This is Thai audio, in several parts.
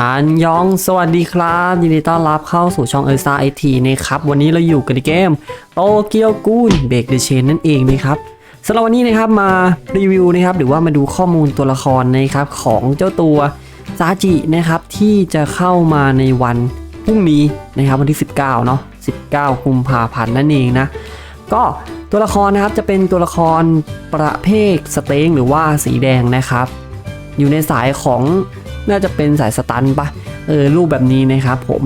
อันยองสวัสดีครับ ยินดีต้อนรับเข้าสู่ช่องเอ r ซ่าไอทีนะครับ วันนี้เราอยู่กันในเกมโตเกียวกูนเบรกเดอะเชนนั่นเองนะครับสำหรับวันนี้นะครับมารีวิวนะครับหรือว่ามาดูข้อมูลตัวละครนะครับของเจ้าตัวซาจินะครับที่จะเข้ามาในวันพรุ่งนี้นะครับวันที่ 19เนาะ19กุมภาพันธ์นั่นเองนะก็ตัวละครนะครับจะเป็นตัวละครประเภทสเต็งหรือว่าสีแดงนะครับ อยู่ในสายของ น่าจะเป็นสายสตันปะเออรูปแบบนี้นะครับผม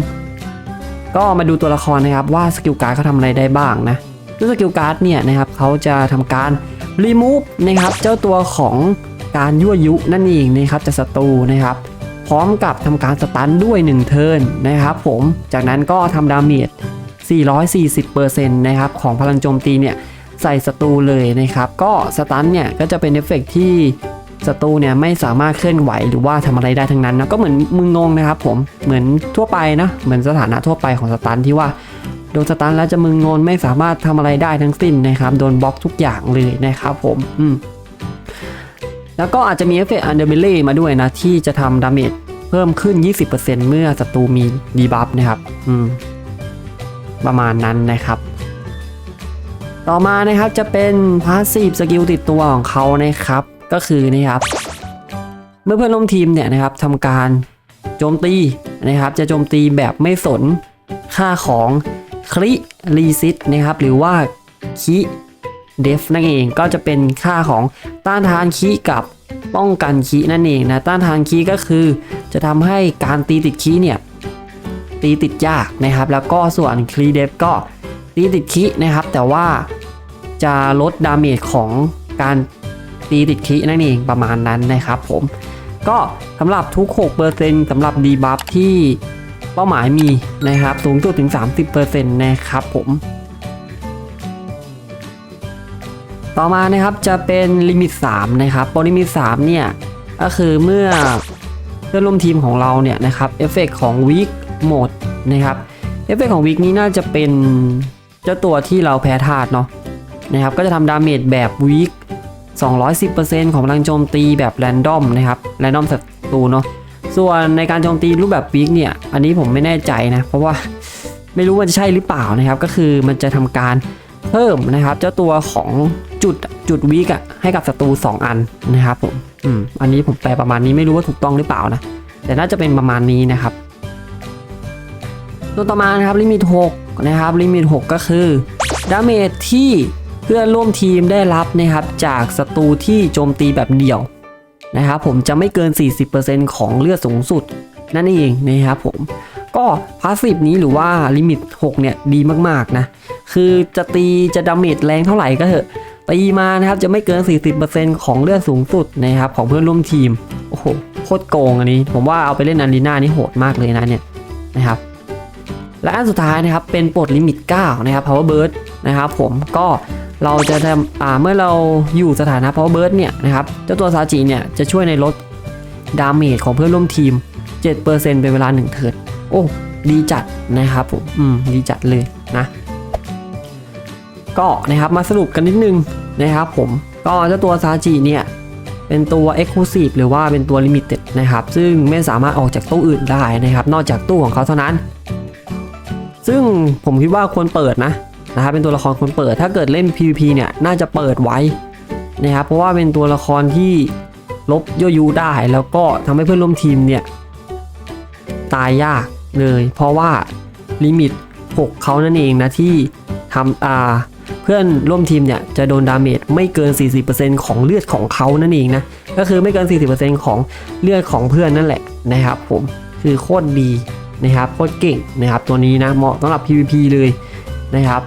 ก็มาดูตัวละครนะครับว่าสกิลการ์ดเขาทำอะไรได้บ้างนะด้วยสกิลการ์ดเนี่ยนะครับเขาจะทำการรีมูฟนะครับเจ้าตัวของการยั่วยุนั่นเองนะครับจากศัตรูนะครับพร้อมกับทำการสตันด้วย 1 เทิร์นนะครับผมจากนั้นก็ทำดาเมจ440%นะครับของพลังโจมตีเนี่ยใส่ศัตรูเลยนะครับก็สตันเนี่ยก็จะเป็นเอฟเฟกต์ที่ ศัตรูเนี่ยไม่สามารถเคลื่อนไหวหรือว่าทำอะไรได้ทั้งนั้นนะก็เหมือนมึงงงนะครับผมเหมือนทั่วไปนะเหมือนสถานะทั่วไปของสตันที่ว่าโดนสตันแล้วจะมึงงงไม่สามารถทำอะไรได้ทั้งสิ้นนะครับโดนบล็อกทุกอย่างเลยนะครับผมอืมแล้วก็อาจจะมีเอฟเฟกต์อันเดอร์เบลเล่มาด้วยนะ ที่จะทำดาเมจเพิ่มขึ้น 20%เมื่อศัตรูมีดีบัฟนะครับอืมประมาณนั้นนะครับ ต่อมานะครับจะเป็นพาสซีฟสกิลติดตัวของเขานะครับ ก็คือนะครับ เมื่อเพื่อนร่วมทีมเนี่ยนะครับทำการโจมตีนะครับ จะโจมตีแบบไม่สนค่าของคริรีซิตนะครับ หรือว่าคิเดฟนั่นเองก็จะเป็นค่าของต้านทานคีกับป้องกันคีนั่นเองนะต้านทานคีก็คือจะทำให้การตีติดคีเนี่ยตีติดยากนะครับ แล้วก็ส่วนคลีเดฟก็ตีติดคินะครับ แต่ว่าจะลดดาเมจของการ ตีติดคินั่นเองประมาณนั้นนะครับผม ก็สำหรับทุก 6%สำหรับดีบัฟที่เป้าหมายมีนะครับสูงสุดถึง 30%นะครับผม ต่อมานะครับจะเป็นลิมิต 3 นะครับโปรลิมิต 3 เนี่ย ก็คือเมื่อเพื่อนร่วมทีมของเราเนี่ยนะครับเอฟเฟกของ weak โหมดนะครับเอฟเฟกของวิกนี้น่าจะเป็นเจ้าตัวที่เราแพ้ธาตุเนาะนะครับก็จะทำดาเมจแบบวิก 210%ของพลังโจมตีแบบแรนดอมนะครับแรนดอมศัตรูเนาะส่วนในการโจมตีรูปแบบวิกเนี่ย อันนี้ผมไม่แน่ใจนะ เพราะว่าไม่รู้ว่าจะใช่หรือเปล่านะครับ ก็คือมันจะทำการเพิ่มนะครับ เจ้าตัวของจุดจุดวิกอะให้กับศัตรู2 อันนะครับผมอืมอันนี้ผมแปลประมาณนี้ไม่รู้ว่าถูกต้องหรือเปล่านะ แต่น่าจะเป็นประมาณนี้นะครับ ตัวต่อมานะครับลิมิต6นะครับลิมิต6ก็คือดาเมจที่ เพื่อนร่วมทีมได้รับนะครับจากศัตรูที่โจมตีแบบเดี่ยวนะครับผมจะไม่เกิน 40%ของเลือดสูงสุด นั่นเองนะครับผมก็พาสซีฟนี้หรือว่าลิมิต 6 เนี่ย ดีมากๆนะ คือจะตีจะดาเมจแรงเท่าไหร่ก็เถอะตีมานะครับจะไม่เกิน 40%ของเลือดสูงสุดนะครับของเพื่อนร่วมทีม โอ้โห โคตรโกงอันนี้ ผมว่าเอาไปเล่นอารีนานี่โหดมากเลยนะเนี่ยนะครับ และอันสุดท้ายนะครับเป็นปลดลิมิต 9 นะครับ power burst นะครับผมก็ เราจะทำอ่าเมื่อเราอยู่สถานะ power burst เนี่ยนะครับเจ้าตัวซาจิเนี่ยจะช่วยในลดดาเมจของเพื่อนร่วมทีม 7%เป็นเวลา1เทิร์นโอ้ ดีจัดนะครับผมอืมดีจัดเลยนะก็นะครับมาสรุปกันนิดนึงนะครับผมก็เจ้าตัวซาจิเนี่ยเป็นตัว Exclusive หรือว่าเป็นตัว Limited นะครับ ซึ่งไม่สามารถออกจากตู้อื่นได้นะครับ นอกจากตู้ของเขาเท่านั้น ซึ่งผมคิดว่าควรเปิดนะ นะครับเป็นตัวละครควรเปิด ถ้าเกิดเล่น PVP เนี่ยน่าจะเปิดไว้นะครับเพราะว่าเป็นตัวละครที่ลบยั่วยุได้แล้วก็ทำให้เพื่อนร่วมทีมเนี่ยตายยากเลย เพราะว่าลิมิต 6เขานั่นเองนะที่ทำอ่าเพื่อนร่วมทีมเนี่ยจะโดนดาเมจไม่เกิน 40%ของเลือดของเขานั่นเองนะก็คือไม่เกิน 40%ของเลือดของเพื่อนนั่นแหละนะครับผมคือโคตรดีนะครับโคตรเก่งนะครับตัวนี้นะเหมาะสำหรับ PVP เลย นะครับ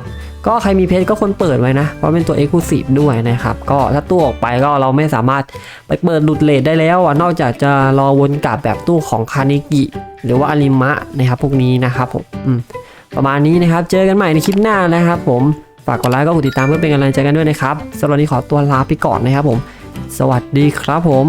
ก็ใครมีเพจก็คนเปิดไว้นะ เพราะเป็นตัว Exclusive ด้วยนะครับ ก็ถ้าตู้ออกไปก็เราไม่สามารถไปเปิดหลุดเลทได้แล้วอะนอกจากจะรอวนกลับแบบตู้ของคานิกิหรือว่าอาริมะนะครับพวกนี้นะครับผมมประมาณนี้นะครับ เจอกันใหม่ในคลิปหน้านะครับผม ฝากกดไลค์ก็กดติดตามเพื่อเป็นกำลังใจกันด้วยนะครับสำหรับวันนี้ขอตัวลาไปก่อนนะครับผม สวัสดีครับผม